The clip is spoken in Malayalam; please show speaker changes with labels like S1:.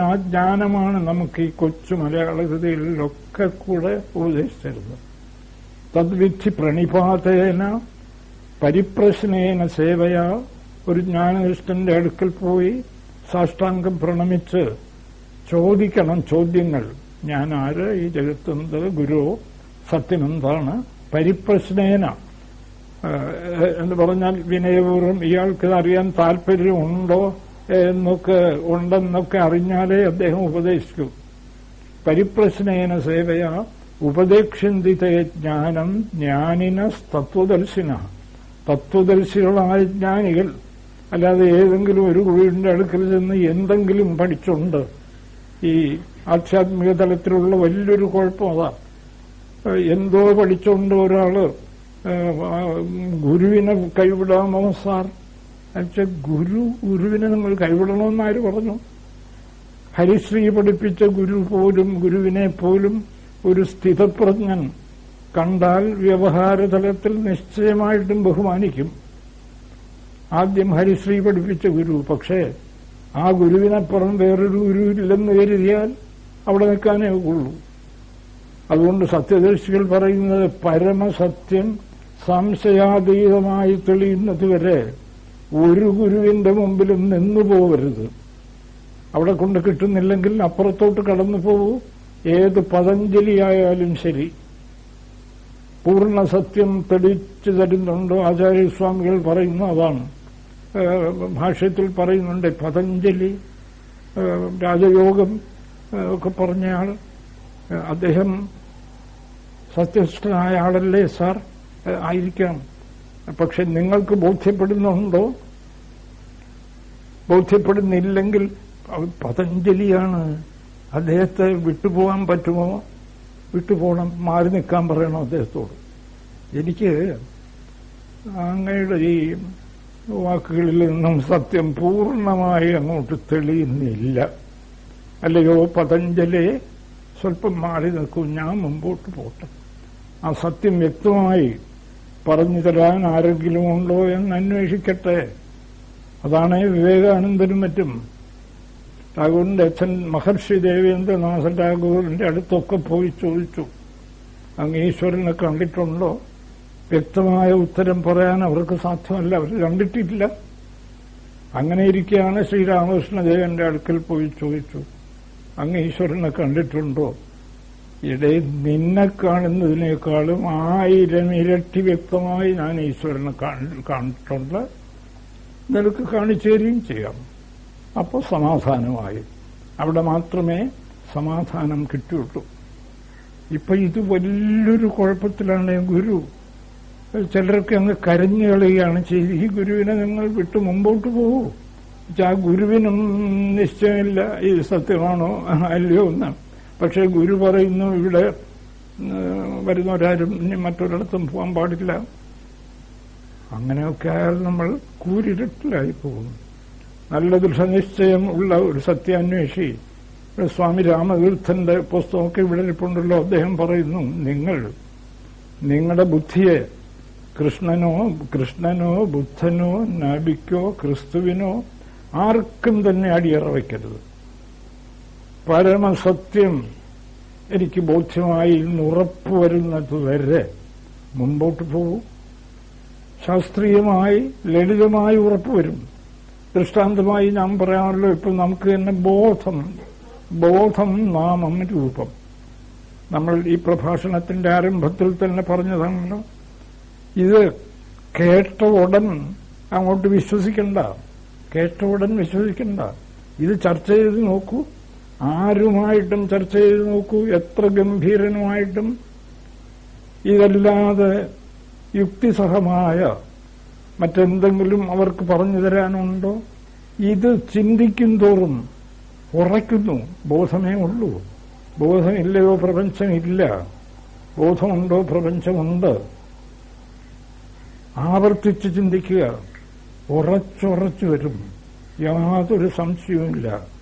S1: ആ ജ്ഞാനമാണ് നമുക്ക് ഈ കൊച്ചു മലയാള കൃതികളിലൊക്കെ കൂടെ ഉപദേശിച്ചിരുന്നത് തദ്വിധി പ്രണിപാതേന പരിപ്രശ്നേന സേവയാ ഒരു ജ്ഞാനനിഷ്ഠന്റെ അടുക്കൽ പോയി സാഷ്ടാംഗം പ്രണമിച്ച് ചോദിക്കണം ചോദ്യങ്ങൾ. ഞാൻ ആര് ഈ ജഗത്തെന്ത്? ഗുരു? സത്യമെന്താണ്? പരിപ്രശ്നേന. ഏഹ് എന്ന് പറഞ്ഞാൽ വിനയപൂർവം ഇയാൾക്ക് അറിയാൻ താല്പര്യമുണ്ടോ? എന്നൊക്കെ ഉണ്ടെന്നൊക്കെ അറിഞ്ഞാലേ അദ്ദേഹം ഉപദേശിക്കൂ. പരിപ്രശ്നേന സേവയ ഉപദേക്ഷിന്തിത്തെ ജ്ഞാനം ജ്ഞാനിന തത്വദർശിന. തത്വദർശികളായ ജ്ഞാനികൾ അല്ലാതെ ഏതെങ്കിലും ഒരു വീടിന്റെ അടുക്കൽ നിന്ന് എന്തെങ്കിലും പഠിച്ചുണ്ട്. ഈ ആധ്യാത്മിക തലത്തിലുള്ള വലിയൊരു കുഴപ്പം അതാ. എന്തോ പഠിച്ചുകൊണ്ട് ഒരാൾ ഗുരുവിനെ കൈവിടാമോ സാർ? എന്നുവെച്ചാൽ ഗുരു ഗുരുവിനെ നിങ്ങൾ കൈവിടണമെന്ന് ആര് പറഞ്ഞു? ഹരിശ്രീ പഠിപ്പിച്ച ഗുരു പോലും ഗുരുവിനെ പോലും ഒരു സ്ഥിതപ്രജ്ഞൻ കണ്ടാൽ വ്യവഹാര തലത്തിൽ നിശ്ചയമായിട്ടും ബഹുമാനിക്കും. ആദ്യം ഹരിശ്രീ പഠിപ്പിച്ച ഗുരു പക്ഷേ ആ ഗുരുവിനപ്പുറം വേറൊരു ഗുരുവില്ലെന്ന് കരുതിയാൽ അവിടെ നിൽക്കാനേ ഉള്ളൂ. അതുകൊണ്ട് സത്യദർശികൾ പറയുന്നത് പരമസത്യം സംശയാതീതമായി തെളിയുന്നതുവരെ ഒരു ഗുരുവിന്റെ മുമ്പിലും നിന്നു പോകരുത് അവിടെ കൊണ്ട് കിട്ടുന്നില്ലെങ്കിൽ അപ്പുറത്തോട്ട് കടന്നു പോകൂ ഏത് പതഞ്ജലിയായാലും ശരി. പൂർണ സത്യം തെളിച്ചു തരുന്നുണ്ടോ? ആചാര്യസ്വാമികൾ പറയുന്ന അതാണ്. ഭാഷയത്തിൽ പറയുന്നുണ്ട് പതഞ്ജലി രാജയോഗം ഒക്കെ പറഞ്ഞയാൾ. അദ്ദേഹം സത്യസ്ഥനായ ആളല്ലേ സാർ? ആയിരിക്കണം ആയിരിക്കാം. പക്ഷെ നിങ്ങൾക്ക് ബോധ്യപ്പെടുന്നുണ്ടോ? ബോധ്യപ്പെടുന്നില്ലെങ്കിൽ പതഞ്ജലിയാണ്. അദ്ദേഹത്തെ വിട്ടുപോകാൻ പറ്റുമോ? വിട്ടുപോകണം മാറി നിൽക്കാൻ പറയണം അദ്ദേഹത്തോട്? എനിക്ക് അങ്ങയുടെ ഈ വാക്കുകളിൽ നിന്നും സത്യം പൂർണമായി അങ്ങോട്ട് തെളിയുന്നില്ല. അല്ലയോ പതഞ്ജലി സ്വല്പം മാറി നിൽക്കും ഞാൻ മുമ്പോട്ട് പോട്ടെ. ആ സത്യം വ്യക്തമായി പറഞ്ഞു തരാൻ ആരെങ്കിലും ഉണ്ടോ എന്ന് അന്വേഷിക്കട്ടെ. അതാണ് വിവേകാനന്ദനും മറ്റും. ടാഗോറിന്റെ അച്ഛൻ മഹർഷി ദേവേന്ദ്രനാഥൻ ടാഗോറിന്റെ അടുത്തൊക്കെ പോയി ചോദിച്ചു. അങ്ങ് ഈശ്വരനെ കണ്ടിട്ടുണ്ടോ? വ്യക്തമായ ഉത്തരം പറയാൻ അവർക്ക് സാധ്യമല്ല. അവർ കണ്ടിട്ടില്ല. അങ്ങനെ ഇരിക്കുകയാണ് ശ്രീരാമകൃഷ്ണദേവന്റെ അടുക്കൽ പോയി ചോദിച്ചു. അങ്ങ് ഈശ്വരനെ കണ്ടിട്ടുണ്ടോ? ഇടേ നിന്നെ കാണുന്നതിനേക്കാളും ആയിരം ഇരട്ടി വ്യക്തമായി ഞാൻ ഈശ്വരനെ കാണി- കണ്ടിട്ടുണ്ട്. നിനക്ക് കാണിച്ചു തരികയും ചെയ്യാം. അപ്പോൾ സമാധാനമായി. അവിടെ മാത്രമേ സമാധാനം കിട്ടിയുള്ളൂ ഇപ്പൊ ഇത് വലിയൊരു കുഴപ്പത്തിലാണ് ഗുരു. ചിലർക്ക് അങ്ങ് കരഞ്ഞു കളയുകയാണ് ചെയ്ത് ഈ ഗുരുവിനെ നിങ്ങൾ വിട്ട് മുമ്പോട്ട് പോകൂ. ആ ഗുരുവിനും നിശ്ചയമില്ല. ഇത് സത്യമാണോ? അല്ലയോ? എന്ന്. പക്ഷെ ഗുരു പറയുന്നു ഇവിടെ വരുന്ന വരുന്നവരാരും ഇനി മറ്റൊരിടത്തും പോകാൻ പാടില്ല. അങ്ങനെയൊക്കെ ആയാൽ നമ്മൾ കൂരിരുട്ടിലായി പോകും നല്ല ദൃഢനിശ്ചയം ഉള്ള ഒരു സത്യാന്വേഷി. സ്വാമി രാമതീർത്ഥന്റെ പുസ്തകമൊക്കെ ഇവിടെ ഇരിപ്പുണ്ടല്ലോ അദ്ദേഹം പറയുന്നു നിങ്ങൾ നിങ്ങളുടെ ബുദ്ധിയെ കൃഷ്ണനോ കൃഷ്ണനോ ബുദ്ധനോ നബിക്കോ ക്രിസ്തുവിനോ ആർക്കും തന്നെ അടിയറ വയ്ക്കരുത്. പരമസത്യം എനിക്ക് ബോധ്യമായി ഉറപ്പ് വരെ. മുമ്പോട്ട് പോകൂ ശാസ്ത്രീയമായി ലളിതമായി ഉറപ്പ് വരും. ദൃഷ്ടാന്തമായി ഞാൻ പറയാമല്ലോ ഇപ്പം നമുക്ക് തന്നെ ബോധം ബോധം നാമം രൂപം. നമ്മൾ ഈ പ്രഭാഷണത്തിന്റെ ആരംഭത്തിൽ തന്നെ പറഞ്ഞതാണല്ലോ. ഇത് കേട്ട ഉടൻ അങ്ങോട്ട് വിശ്വസിക്കണ്ട കേട്ട ഉടൻ വിശ്വസിക്കണ്ട. ഇത് ചർച്ച ചെയ്ത് നോക്കൂ. ആരുമായിട്ടും ചർച്ച ചെയ്ത് നോക്കൂ. എത്ര ഗംഭീരനുമായിട്ടും ഇതല്ലാതെ യുക്തിസഹമായ മറ്റെന്തെങ്കിലും അവർക്ക് പറഞ്ഞു തരാനുണ്ടോ? ഇത് ചിന്തിക്കും തോറും ഉറയ്ക്കുന്നു. ബോധമേ ഉള്ളൂ ബോധമില്ലയോ പ്രപഞ്ചമില്ല. ബോധമുണ്ടോ പ്രപഞ്ചമുണ്ട്. ആവർത്തിച്ച് ചിന്തിക്കുക. ഉറച്ചുറച്ചു വരും യാതൊരു സംശയവുമില്ല.